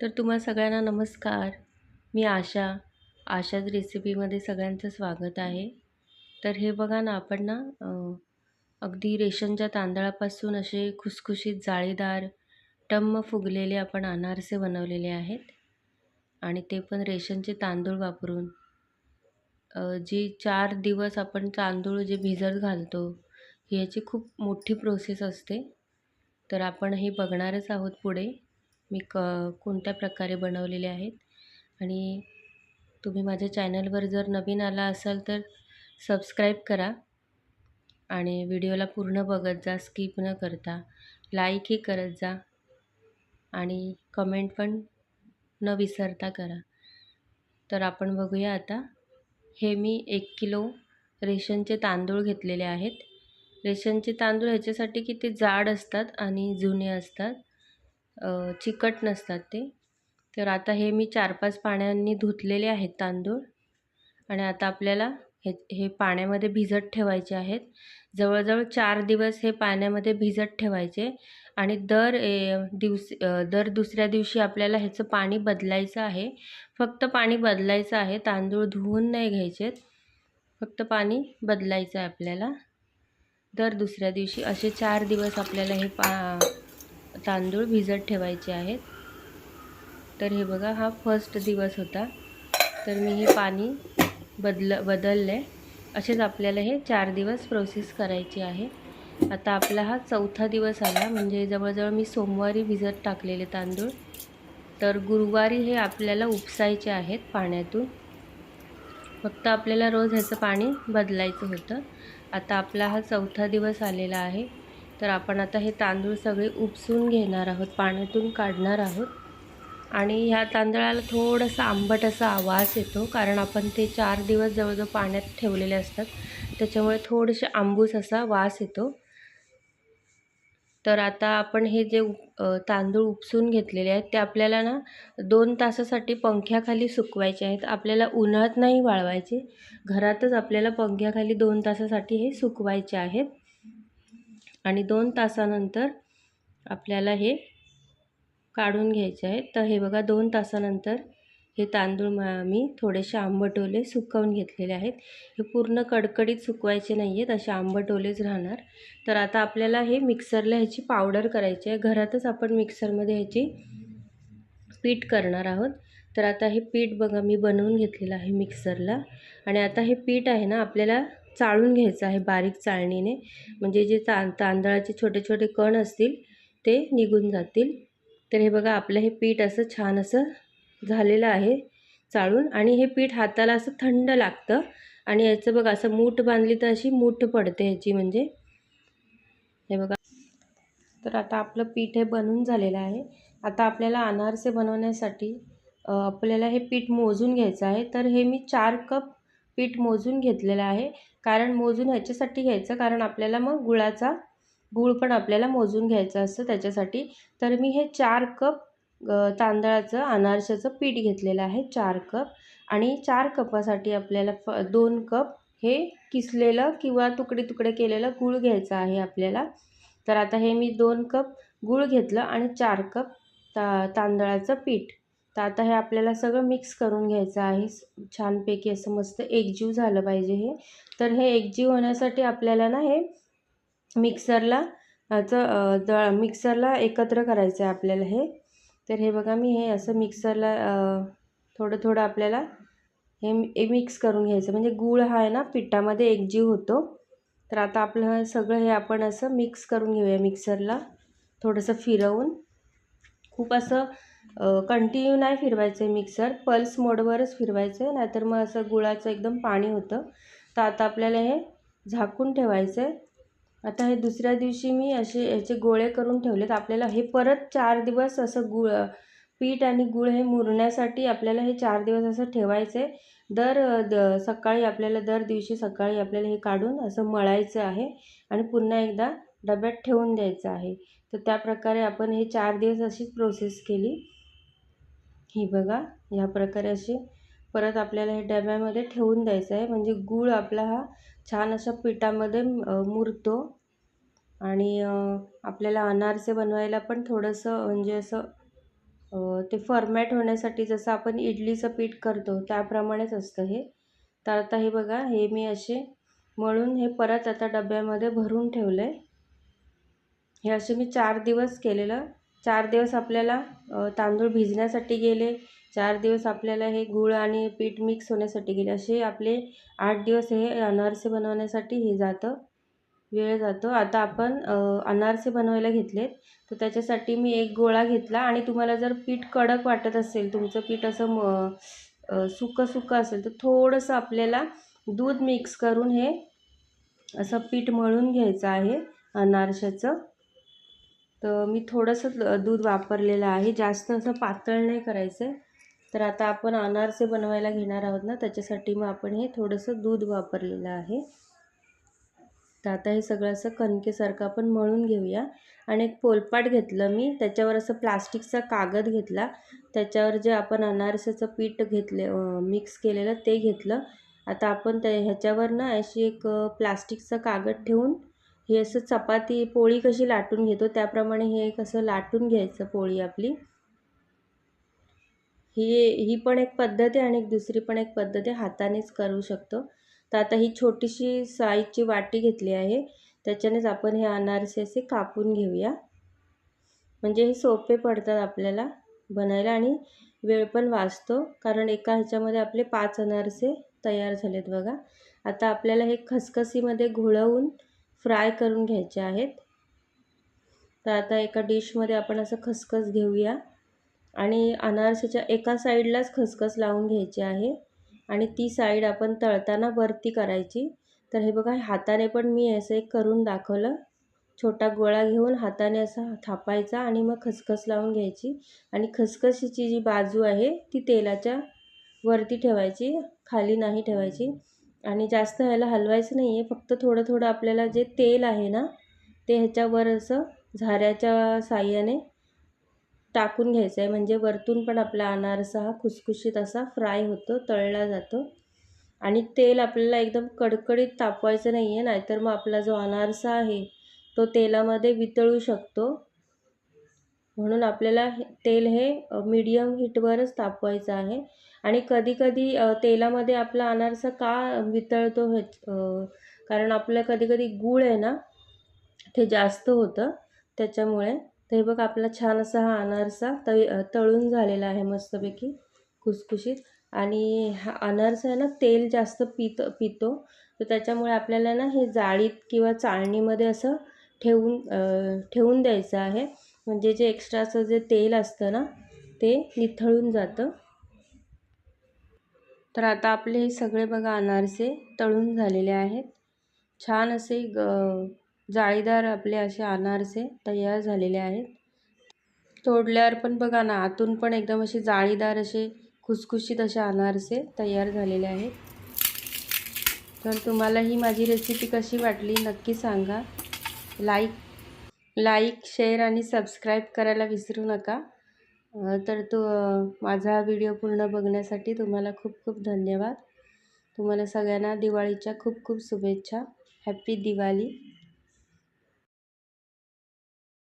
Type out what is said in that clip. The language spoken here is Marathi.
तर तुम्हा सगळ्यांना नमस्कार. मी आशा. आशाच रेसिपीमध्ये सगळ्यांचं स्वागत आहे. तर हे बघा ना आपण ना अगदी रेशनच्या तांदळापासून असे खुसखुशीत जाळीदार टम्म फुगलेले आपण अनारसे बनवलेले आहेत. आणि ते पण रेशनचे तांदूळ वापरून. जी चार दिवस आपण तांदूळ जे भिजत घालतो याची खूप मोठी प्रोसेस असते. तर आपण हे बघणारच आहोत पुढे. मी क कोणत्या प्रकारे बनवलेले आहेत? आणि तुम्ही माझ्या चॅनलवर जर नवीन आला असाल तर सबस्क्राईब करा आणि व्हिडिओला पूर्ण बघत जा स्किप न करता. लाईकही करत जा आणि कमेंट पण न विसरता करा. तर आपण बघूया आता. हे मी एक किलो रेशनचे तांदूळ घेतलेले आहेत. रेशनचे तांदूळ ह्याच्यासाठी की ते जाड असतात आणि जुने असतात. चिकट नसतात ते. तर आता हे मी चार पाच पाण्याने धुतलेले आहेत तांदूळ. आणि आता आपल्याला हे हे पाण्यामध्ये भिजत ठेवायचे आहेत. जवळजवळ चार दिवस हे पाण्यामध्ये भिजत ठेवायचे. आणि दर ए दिवस दर दुसऱ्या दिवशी आपल्याला ह्याचं पाणी बदलायचं आहे. फक्त पाणी बदलायचं आहे. तांदूळ धुवून नाही घ्यायचे फक्त पाणी बदलायचं आहे आपल्याला. दर दुसऱ्या दिवशी असे चार दिवस आपल्याला हे पा तांदूळ भिजत ठेवायचे आहेत. तर हे बघा हा फर्स्ट दिवस होता. तर मी हे पाणी बदल बदललं. आहे असेच आपल्याला हे चार दिवस प्रोसेस करायची आहे. आता आपला हा चौथा दिवस आला म्हणजे जवळजवळ मी सोमवारी भिजत टाकलेले तांदूळ. तर गुरुवारी हे आपल्याला उपसायचे आहेत पाण्यातून. फक्त आपल्याला रोज ह्याचं पाणी बदलायचं होतं. आता आपला हा चौथा दिवस आलेला आहे. तर आपण आता हे तांदूळ सगळे उपसून घेणार आहोत पाण्यातून काढणार आहोत. आणि ह्या तांदळाला थोडंसं आंबट असा आवाज येतो कारण आपण ते चार दिवस जवळजवळ पाण्यात ठेवलेले असतात. त्याच्यामुळे थोडेसे आंबूस असा वास येतो. तर आता आपण हे जे तांदूळ उपसून घेतलेले आहेत ते आपल्याला ना दोन तासासाठी पंख्याखाली सुकवायचे आहेत. आपल्याला उन्हात नाही वाळवायचे. घरातच आपल्याला पंख्याखाली दोन तासासाठी हे सुकवायचे आहेत. आणि दोन तासानंतर आपल्याला हे काढून घ्यायचे आहे. तर हे बघा दोन तासानंतर हे तांदूळ मी थोडेसे आंबटोले सुकवून घेतलेले आहेत. हे पूर्ण कडकडीत सुकवायचे नाही आहेत असे आंबटोलेच राहणार. तर आता आपल्याला हे मिक्सरला ह्याची पावडर करायची आहे. घरातच आपण मिक्सरमध्ये ह्याची पीठ करणार आहोत. तर आता हे पीठ बघा मी बनवून घेतलेलं आहे मिक्सरला. आणि आता हे पीठ आहे ना आपल्याला चाळून घ्यायचं आहे बारीक चाळणीने. म्हणजे जे ता तांदळाचे छोटे छोटे कण असतील ते निघून जातील. तर हे बघा आपलं हे पीठ असं छान असं झालेलं आहे चाळून. आणि हे पीठ हाताला असं थंड लागतं. आणि याचं बघा असं मूठ बांधली तर अशी मूठ पडते ह्याची म्हणजे. हे बघा. तर आता आपलं पीठ हे बनून झालेलं आहे. आता आपल्याला अनारसे बनवण्यासाठी आपल्याला हे पीठ मोजून घ्यायचं आहे. तर हे मी चार कप पीठ मोजून घेतलेलं आहे. कारण मोजून ह्याच्यासाठी घ्यायचं कारण आपल्याला मग गुळाचा गूळ पण आपल्याला मोजून घ्यायचं असतं त्याच्यासाठी. तर मी हे चार कप तांदळाचं अनारशाचं पीठ घेतलेलं आहे चार कप. आणि चार कपासाठी आपल्याला फ दोन कप हे किसलेलं किंवा तुकडे तुकडे केलेलं गूळ घ्यायचं आहे आपल्याला. तर आता हे मी दोन कप गूळ घेतलं आणि चार कप ता तांदळाचं पीठ. तर आता हे आपल्याला सगळं मिक्स करून घ्यायचं आहे. छानपैकी असं मस्त एकजीव झालं पाहिजे हे. तर हे एकजीव होण्यासाठी आपल्याला ना हे मिक्सरला चं द मिक्सरला एकत्र करायचं आहे आपल्याला हे. तर हे बघा मी हे असं मिक्सरला थोडं थोडं आपल्याला हे मिक्स करून घ्यायचं. म्हणजे गूळ हा आहे ना पिठामध्ये एकजीव होतो. तर आता आपलं सगळं हे आपण असं मिक्स करून घेऊया मिक्सरला थोडंसं फिरवून. खूप असं कंटिन्यू नाही फिरवायचं आहे मिक्सर पल्स मोडवरच फिरवायचं आहे नाहीतर मग असं गुळाचं एकदम पाणी होतं. तर आता आपल्याला हे झाकून ठेवायचं आहे आता हे दुसऱ्या दिवशी मी असे याचे गोळे करून ठेवलेत. आपल्याला हे परत चार दिवस असं गुळ पीठ आणि गुळ हे मुरण्यासाठी आपल्याला हे चार दिवस असं ठेवायचं आहे दर द सकाळी आपल्याला दर दिवशी सकाळी आपल्याला हे काढून असं मळायचं आहे आणि पुन्हा एकदा डब्यात ठेवून द्यायचं आहे. तर त्या प्रकारे आपण हे चार दिवस अशीच प्रोसेस केली. ही बघा ह्या प्रकारे अशी परत आपल्याला हे डब्यामध्ये ठेवून द्यायचं आहे. म्हणजे गूळ आपला हा छान अशा पिठामध्ये मुरतो आणि आपल्याला अनारसे बनवायला पण थोडंसं म्हणजे असं ते फॉर्मॅट होण्यासाठी जसं आपण इडलीचं पीठ करतो त्याप्रमाणेच असतं हे. तर आता हे बघा हे मी असे मळून हे परत आता डब्यामध्ये भरून ठेवलं आहे हे असे मी चार दिवस केलेलं चार दिवस आपल्याला तांदूळ भिजण्यासाठी गेले. चार दिवस आपल्याला हे गूळ आणि पीठ मिक्स होण्यासाठी गेले. असे आपले आठ दिवस हे अनारसे बनवण्यासाठी हे जातं वेळ जातो. आता आपण अनारसे बनवायला घेतलेत. तर त्याच्यासाठी मी एक गोळा घेतला आणि तुम्हाला जर पीठ कडक वाटत असेल तुमचं पीठ असं म सुकं सुकं असेल तर थोडंसं आपल्याला दूध मिक्स करून हे असं पीठ मळून घ्यायचं आहे अनारशाचं. तर मी थोडंसं दूध वापरलेलं आहे. जास्त असं पातळ नाही करायचं. आहे तर आता आपण अनारसे बनवायला घेणार आहोत ना त्याच्यासाठी मग आपण हे थोडंसं दूध वापरलेलं आहे. तर आता हे सगळं असं कणकेसारखं आपण मळून घेऊया. आणि एक पोलपाट घेतलं मी त्याच्यावर असं प्लास्टिकचा कागद घेतला. त्याच्यावर जे आपण अनारसाचं पीठ घेतले मिक्स केलेलं ते घेतलं. आता आपण त्या ह्याच्यावर ना अशी एक प्लास्टिकचा कागद ठेवून हे असं चपाती पोळी कशी लाटून घेतो त्याप्रमाणे हे कसं लाटून घ्यायचं पोळी आपली. ही ही पण एक पद्धत आहे आणि एक दुसरी पण एक पद्धत आहे हातानेच करू शकतो. तर आता ही छोटीशी साईजची वाटी घेतली आहे त्याच्यानेच आपण हे अनारसे असे कापून घेऊया. म्हणजे हे सोपे पडतात आपल्याला बनायला आणि वेळ पण वाचतो कारण एका ह्याच्यामध्ये आपले पाच अनारसे तयार झालेत बघा. आता आपल्याला हे खसखसीमध्ये घोळवून फ्राय करून घ्यायचे आहेत. तर आता एका डिशमध्ये आपण असं खसखस घेऊया. आणि अनारसाच्या एका साईडलाच खसखस लावून घ्यायची आहे. आणि ती साईड आपण तळताना वरती करायची. तर हे बघा हाताने पण मी असं एक करून दाखवलं. छोटा गोळा घेऊन हाताने असा थापायचा आणि मग खसखस लावून घ्यायची. आणि खसखशीची जी बाजू आहे ती तेलाच्या वरती ठेवायची खाली नाही ठेवायची. आणि जास्त ह्याला हलवायचं नाही आहे फक्त थोडं थोडं आपल्याला जे तेल आहे ना ते ह्याच्यावर असं झाऱ्याच्या साह्याने टाकून घ्यायचं आहे म्हणजे वरतून पण आपला अनारसा हा खुसखुशीत असा फ्राय होतो तळला जातो. आणि तेल आपल्याला एकदम कडकडीत तापवायचं नाही आहे नाहीतर मग आपला जो अनारसा आहे तो तेलामध्ये वितळू शकतो. म्हणून आपल्याला तेल हे मीडियम हीटवरच तापवायचं आहे. आणि कधीकधी तेलामध्ये आपला अनारसा का वितळतो हे कारण आपलं कधीकधी गूळ आहे ना ते जास्त होतं. त्याच्यामुळे ते बघ आपला छान असा हा अनारसा तळी तळून झालेला आहे मस्तपैकी खुसखुशीत. आणि हा अनारसा आहे ना तेल जास्त पित पितो. तर त्याच्यामुळे आपल्याला ना हे जाळीत किंवा चाळणीमध्ये असं ठेवून ठेवून द्यायचं आहे. म्हणजे जे एक्स्ट्राचं जे तेल असतं ना ते निथळून जातं. तर आता आपले हे सगळे बघा अनारसे तळून झालेले आहेत. छान असे ग जाळीदार आपले असे अनारसे तयार झालेले आहेत. तोडल्यावर पण बघा ना आतून पण एकदम असे जाळीदार असे खुसखुशीत असे अनारसे तयार झालेले आहेत. तर तुम्हाला ही माझी रेसिपी कशी वाटली नक्की सांगा. लाईक लाईक शेअर आणि सबस्क्राईब करायला विसरू नका. तर तो माझा व्हिडिओ पूर्ण बघण्यासाठी तुम्हाला खूप खूप धन्यवाद. तुम्हाला सगळ्यांना दिवाळीच्या खूप खूप शुभेच्छा. हॅप्पी दिवाळी.